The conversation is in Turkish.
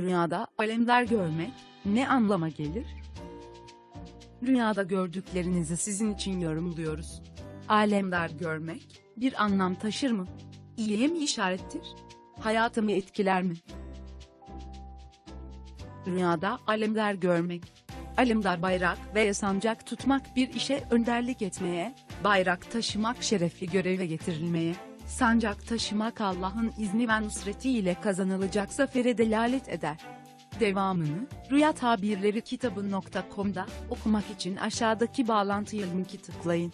Rüyada alemler görmek ne anlama gelir? Rüyada gördüklerinizi sizin için yorumluyoruz. Alemler görmek bir anlam taşır mı? İyiye mi işarettir? Hayatımı etkiler mi? Rüyada alemler görmek. Alemdar bayrak ve sancak tutmak bir işe önderlik etmeye, bayrak taşımak şerefli göreve getirilmeye, sancak taşımak Allah'ın izni ve nusreti ile kazanılacak zafere delalet eder. Devamını, Rüya Tabirleri kitabı.com'da okumak için aşağıdaki bağlantıya linki tıklayın.